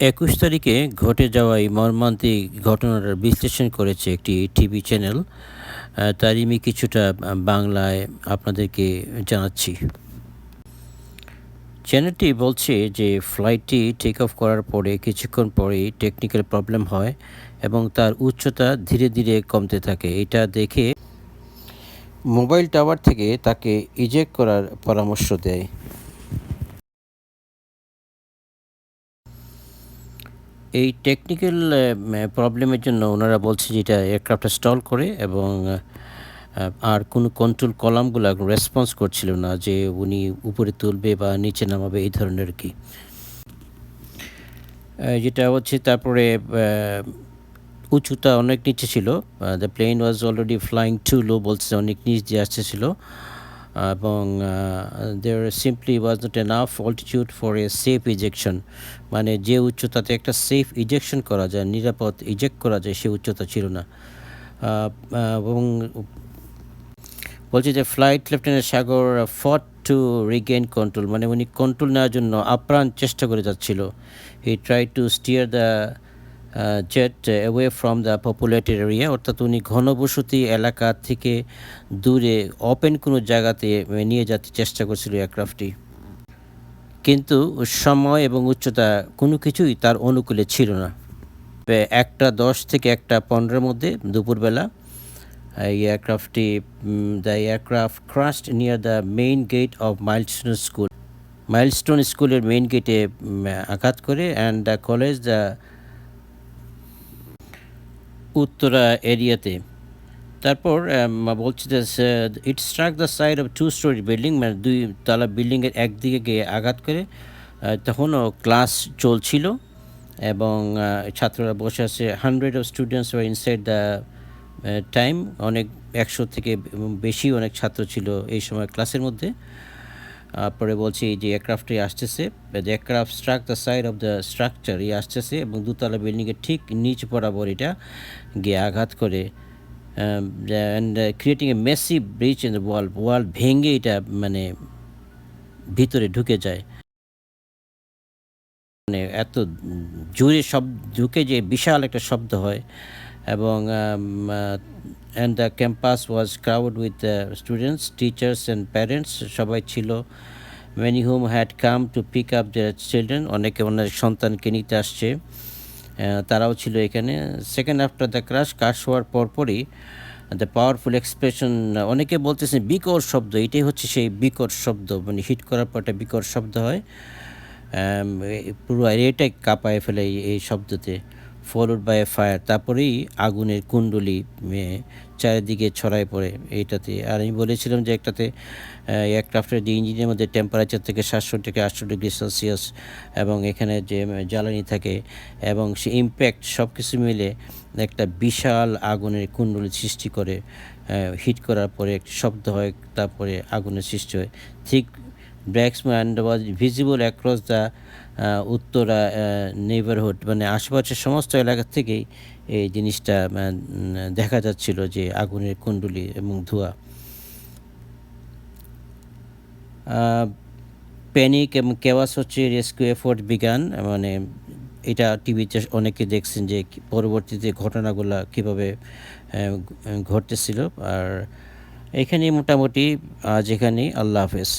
একুশ তারিখে ঘটে যাওয়া এই মর্মান্তিক ঘটনার বিশ্লেষণ করেছে একটি টিভি চ্যানেল তারই আমি কিছুটা বাংলায় আপনাদেরকে জানাচ্ছি। চ্যানেলটি বলছে যে ফ্লাইটটি টেক অফ করার পরে কিছুক্ষণ পরেই টেকনিক্যাল প্রবলেম হয় এবং তার উচ্চতা ধীরে ধীরে কমতে থাকে। এটা দেখে মোবাইল টাওয়ার থেকে তাকে ইজেক্ট করার পরামর্শ দেয়। এই টেকনিক্যাল প্রবলেমের জন্য ওনারা বলছে যে এটা এয়ারক্রাফটটা স্টল করে এবং আর কোনো কন্ট্রোল কলামগুলো রেসপন্স করছিল না যে উনি উপরে তুলবে বা নিচে নামাবে, এই ধরনের কি। যেটা হচ্ছে তারপরে উঁচুটা অনেক নিচে ছিল the plane was already flying too low বলছে অনেক নিচ দিয়ে আসতেছিল এবং there simply was not enough altitude for a safe ejection মানে যে উচ্চতাতে একটা সেফ ইজেকশন করা যায়, নিরাপদ ইজেক্ট করা যায়, সে উচ্চতা ছিল না। এবং বলছে যে ফ্লাইট লেফটেন্যান্ট সাগর ফট টু রিগেইন কন্ট্রোল মানে উনি কন্ট্রোল নেওয়ার জন্য আপ্রাণ চেষ্টা করে যাচ্ছিল। He try to steer the jet away from the populated area অর্থাৎ উনি ঘনবসতি এলাকা থেকে দূরে ওপেন কোনো জায়গাতে নিয়ে যেতে চেষ্টা করছিল এয়ারক্রাফটটি। কিন্তু সময় এবং উচ্চতা কোনো কিছুই তার অনুকূলে ছিল না। একটা দশ থেকে একটা পনেরোর মধ্যে দুপুরবেলা এয়ারক্রাফটটি the aircraft crashed near the main gate of Milestone school Milestone স্কুলের মেইন গেটে আঘাত করে and the college the Uttara এরিয়াতে। তারপর বলছে যে it struck the side of two storey building মানে দুই তলা বিল্ডিংয়ের একদিকে গিয়ে আঘাত করে। তখনও ক্লাস চলছিল এবং ছাত্ররা বসে আছে। Hundred of students were inside the time অনেক, একশো থেকে বেশি অনেক ছাত্র ছিল এই সময় ক্লাসের মধ্যে। পরে বলছি যে এয়ারক্রাফটটি আসতেছে the aircraft struck the side of the structure এই আসতেছে এবং দুতলা বিল্ডিংয়ের ঠিক নিচ বরাবর এটা গিয়ে আঘাত করে and creating a messy breach in the wall wall ভেঙে এটা মানে ভিতরে ঢুকে যায়। মানে এত জোরে শব্দ ঢুকে যে বিশাল একটা শব্দ হয়। এবং and the campus was crowd with students teachers and parents সবাই ছিল। Many whom had come to pick up the children অনেকে অনেক সন্তানকে নিতে আসছে। তারাও ছিল এখানে। সেকেন্ড আফটার দ্য ক্রাশ কাশ হওয়ার পরপরই দ্য পাওয়ারফুল এক্সপ্রেশন অনেকে বলতেছেন বিকট শব্দ, এটাই হচ্ছে সেই বিকট শব্দ মানে হিট করার পর একটা বিকট শব্দ হয়। এ- পুরো এরিয়াটাই কাঁপায় ফেলে এই শব্দতে। ফলোড বাই এ ফায়ার তারপরেই আগুনের কুণ্ডলি চারিদিকে ছড়ায় পড়ে এইটাতে। আর আমি বলেছিলাম যে একটাতে এয়ারক্রাফটের যে ইঞ্জিনের মধ্যে টেম্পারেচার থেকে সাতশো থেকে আটশো ডিগ্রি সেলসিয়াস এবং এখানে যে জ্বালানি থাকে এবং সে ইম্প্যাক্ট সব কিছু মিলে একটা বিশাল আগুনের কুণ্ডলি সৃষ্টি করে হিট করার পরে, একটি শব্দ হয়, তারপরে আগুনের সৃষ্টি হয়। ঠিক black smoke was visible across the Uttara neighbourhood মানে আশেপাশের সমস্ত এলাকা থেকেই এই জিনিসটা দেখা যাচ্ছিল যে আগুনের কুণ্ডলি এবং ধোঁয়া। প্যানিক এবং কেওয়াস হচ্ছে রেস্কিউ এফোর্ট বিজ্ঞান মানে এটা টিভিতে অনেকে দেখছেন যে পরবর্তীতে ঘটনাগুলো কীভাবে ঘটতেছিল। আর এখানে মোটামুটি আজ এখানেই। আল্লাহ হাফেজ।